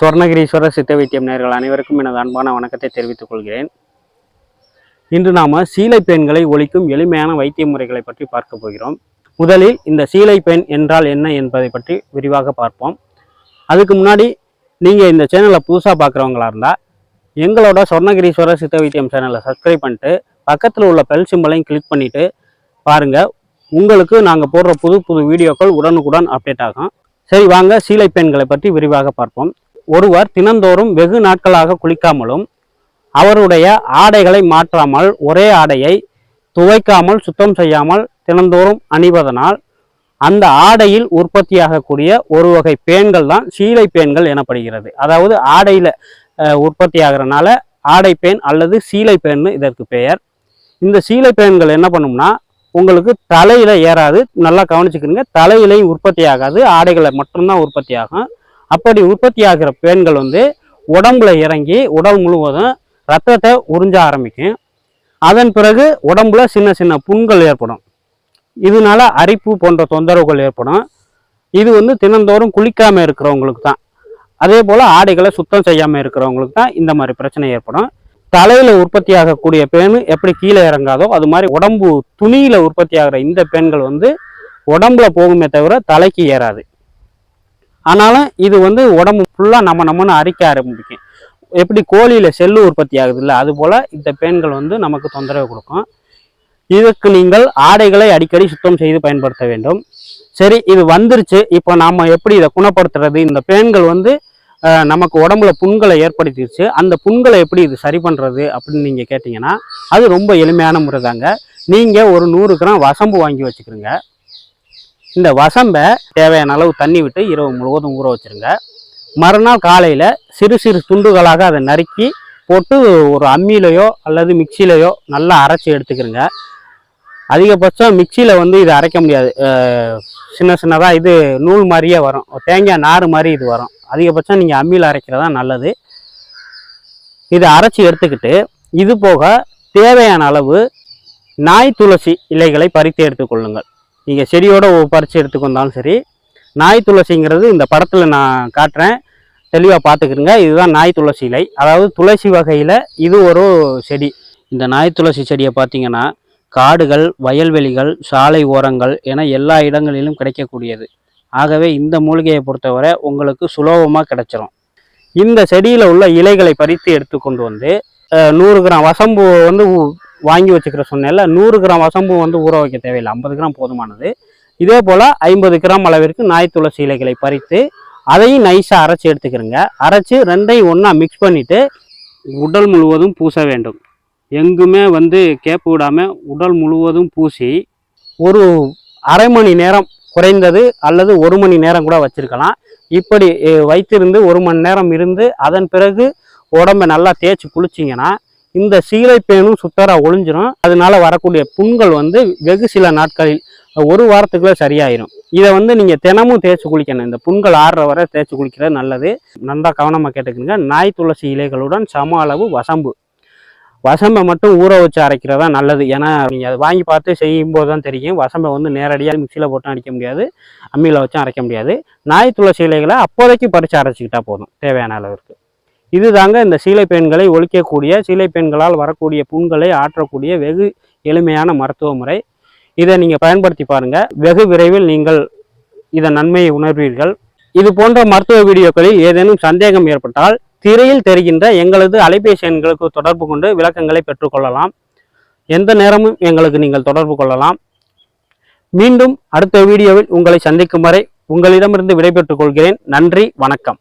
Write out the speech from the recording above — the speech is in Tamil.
சொர்ணகிரீஸ்வரர் சித்த வைத்தியம் நேர்கள் அனைவருக்கும் எனது அன்பான வணக்கத்தை தெரிவித்துக் கொள்கிறேன். இன்று நாம சீலை பெண்களை ஒழிக்கும் எளிமையான வைத்திய முறைகளை பற்றி பார்க்க போகிறோம். முதலில் இந்த சீலை பெண் என்றால் என்ன என்பதை பற்றி விரிவாக பார்ப்போம். அதுக்கு முன்னாடி நீங்கள் இந்த சேனலை புதுசாக பார்க்குறவங்களா இருந்தால் எங்களோட சுவர்ணகிரீஸ்வரர் சித்த வைத்தியம் சேனலை சப்ஸ்கிரைப் பண்ணிட்டு பக்கத்தில் உள்ள பெல் சிம்பலையும் கிளிக் பண்ணிவிட்டு பாருங்கள் உங்களுக்கு நாங்கள் போடுற புது புது வீடியோக்கள் உடனுக்குடன் அப்டேட் ஆகும். சரி வாங்க சீலை பெண்களை பற்றி விரிவாக பார்ப்போம். ஒருவர் தினந்தோறும் வெகு நாட்களாக குளிக்காமலும் அவருடைய ஆடைகளை மாற்றாமல் ஒரே ஆடையை துவைக்காமல் சுத்தம் செய்யாமல் தினந்தோறும் அணிவதனால் அந்த ஆடையில் உற்பத்தியாகக்கூடிய ஒரு வகை பேன்கள் தான் சீலை பேன்கள் எனப்படுகிறது. அதாவது ஆடையில் உற்பத்தி ஆகிறனால ஆடை பேன் அல்லது சீலை பேன்னு இதற்கு பெயர். இந்த சீலை பேன்கள் என்ன பண்ணும்னா உங்களுக்கு தலையில ஏறாது. நல்லா கவனிச்சுக்கிறீங்க தலையிலையும் உற்பத்தி ஆகாது ஆடைகளை மட்டும்தான் உற்பத்தி ஆகும் அப்படி உற்பத்தி ஆகிற பேன்கள் வந்து உடம்புல இறங்கி உடல் முழுவதும் ரத்தத்தை உறிஞ்ச ஆரம்பிக்கும். அதன் பிறகு உடம்புல சின்ன சின்ன புண்கள் ஏற்படும். இதனால அரிப்பு போன்ற தொந்தரவுகள் ஏற்படும். இது வந்து தினந்தோறும் குளிக்காமல் இருக்கிறவங்களுக்கு தான். அதே போல் ஆடைகளை சுத்தம் செய்யாமல் இருக்கிறவங்களுக்கு தான் இந்த மாதிரி பிரச்சனை ஏற்படும். தலையில் உற்பத்தி ஆகக்கூடிய பேன் எப்படி கீழே இறங்காதோ அது மாதிரி உடம்பு துணியில் உற்பத்தி ஆகிற இந்த பேன்கள் வந்து உடம்புல போகுமே தவிர தலைக்கு ஏறாது. ஆனாலும் இது வந்து உடம்பு ஃபுல்லாக நம்ம நம்மன்னு அரிக்க ஆரம்பிக்கும். எப்படி கோழியில் செல்லு உற்பத்தி ஆகுது இல்லை அது இந்த பேன்கள் வந்து நமக்கு தொந்தரவு கொடுக்கும். இதுக்கு நீங்கள் ஆடைகளை அடிக்கடி சுத்தம் செய்து பயன்படுத்த வேண்டும். சரி இது வந்துருச்சு. இப்போ நாம் எப்படி இதை குணப்படுத்துறது? இந்த பேன்கள் வந்து நமக்கு உடம்புல புண்களை ஏற்படுத்திடுச்சு அந்த புண்களை எப்படி இது சரி பண்ணுறது அப்படின்னு நீங்கள் கேட்டிங்கன்னா அது ரொம்ப எளிமையான முறை தாங்க நீங்கள் ஒரு நூறு கிராம் வசம்பு வாங்கி வச்சுக்கிறீங்க இந்த வசம்பை தேவையான அளவு தண்ணி விட்டு இரவு முழுவதும் ஊற வச்சுருங்க. மறுநாள் காலையில் சிறு சிறு துண்டுகளாக அதை நறுக்கி போட்டு ஒரு அம்மியிலையோ அல்லது மிக்சியிலையோ நல்லா அரைச்சி எடுத்துக்கிறங்க. அதிகபட்சம் மிக்சியில் வந்து இது அரைக்க முடியாது. சின்ன சின்னதாக இது நூல் மாதிரியே வரும். தேங்காய் நார் மாதிரி இது வரும். அதிகபட்சம் நீங்கள் அம்மியில் அரைக்கிறதா நல்லது. இதை அரைச்சி எடுத்துக்கிட்டு இது போக தேவையான அளவு நாய் துளசி இலைகளை பறித்து எடுத்துக்கொள்ளுங்கள். நீங்கள் செடியோடு பறித்து எடுத்துக்கொண்டாலும் சரி நாய் துளசிங்கிறது இந்த படத்தில் நான் காட்டுறேன். தெளிவாக பார்த்துக்கிறங்க இதுதான் நாய் துளசி இலை. அதாவது துளசி வகையில் இது ஒரு செடி. இந்த நாய் துளசி செடியை பார்த்தீங்கன்னா காடுகள் வயல்வெளிகள் சாலை ஓரங்கள் என எல்லா இடங்களிலும் கிடைக்கக்கூடியது. ஆகவே இந்த மூலிகையை பொறுத்தவரை உங்களுக்கு சுலபமாக கிடைச்சிரும். இந்த செடியில் உள்ள இலைகளை பறித்து எடுத்துக்கொண்டு வந்து நூறு கிராம் வசம்பு வந்து வாங்கி வச்சுக்கிற சொன்னேன்ல நூறு கிராம் வசம்பு வந்து ஊற வைக்க தேவையில்லை. ஐம்பது கிராம் போதுமானது. இதே போல் ஐம்பது கிராம் அளவிற்கு நாய் துளசி இலைகளை பறித்து அதையும் நைஸாக அரைச்சி எடுத்துக்கிறங்க. அரைச்சி ரெண்டையும் ஒன்றா மிக்ஸ் பண்ணிவிட்டு உடல் முழுவதும் பூச வேண்டும். எங்குமே வந்து கேப்பு விடாமல் உடல் முழுவதும் பூசி ஒரு அரை மணி நேரம் குறைந்தது அல்லது ஒரு மணி நேரம் கூட வச்சுருக்கலாம். இப்படி வைத்திருந்து ஒரு மணி நேரம் இருந்து அதன் பிறகு உடம்பை நல்லா தேய்ச்சி குளிச்சிங்கன்னா இந்த சீலை பேனும் சுத்தராக ஒளிஞ்சிரும். அதனால வரக்கூடிய புண்கள் வந்து வெகு சில நாட்களில் ஒரு வாரத்துக்குள்ளே சரியாயிரும். இதை வந்து நீங்கள் தினமும் தேய்ச்சி குளிக்கணும். இந்த புண்கள் ஆறுற வரை தேய்ச்சி குளிக்கிறது நல்லது. நல்லா கவனமாக கேட்டுக்கோங்க. நாய் துளசி இலைகளுடன் சம அளவு வசம்பு. வசம்பை மட்டும் ஊற வச்சு அரைக்கிறதா நல்லது. ஏன்னா நீங்கள் அதை வாங்கி பார்த்து செய்யும்போது தான் தெரியும். வசம்பை வந்து நேரடியாக மிக்சியில் போட்டு அடிக்க முடியாது. அம்மியில் வச்சும் அரைக்க முடியாது. நாய் துளசி இலைகளை அப்போதைக்கு பறித்து அரைச்சிக்கிட்டா போதும். தேவையான அளவிற்கு. இதுதாங்க இந்த சீலை பெண்களை ஒழிக்கக்கூடிய சீலை பெண்களால் வரக்கூடிய புண்களை ஆற்றக்கூடிய வெகு எளிமையான மருத்துவ முறை. இதை நீங்கள் பயன்படுத்தி பாருங்கள் வெகு விரைவில் நீங்கள் இதன் நன்மையை உணர்வீர்கள். இது போன்ற மருத்துவ வீடியோக்களில் ஏதேனும் சந்தேகம் ஏற்பட்டால் திரையில் தெரிகின்ற எங்களது அலைபேசி எண்களுக்கு தொடர்பு கொண்டு விளக்கங்களை பெற்றுக்கொள்ளலாம் எந்த நேரமும் எங்களுக்கு நீங்கள் தொடர்பு கொள்ளலாம். மீண்டும் அடுத்த வீடியோவில் உங்களை சந்திக்கும் வரை உங்களிடமிருந்து விடைபெற்றுக் கொள்கிறேன். நன்றி வணக்கம்.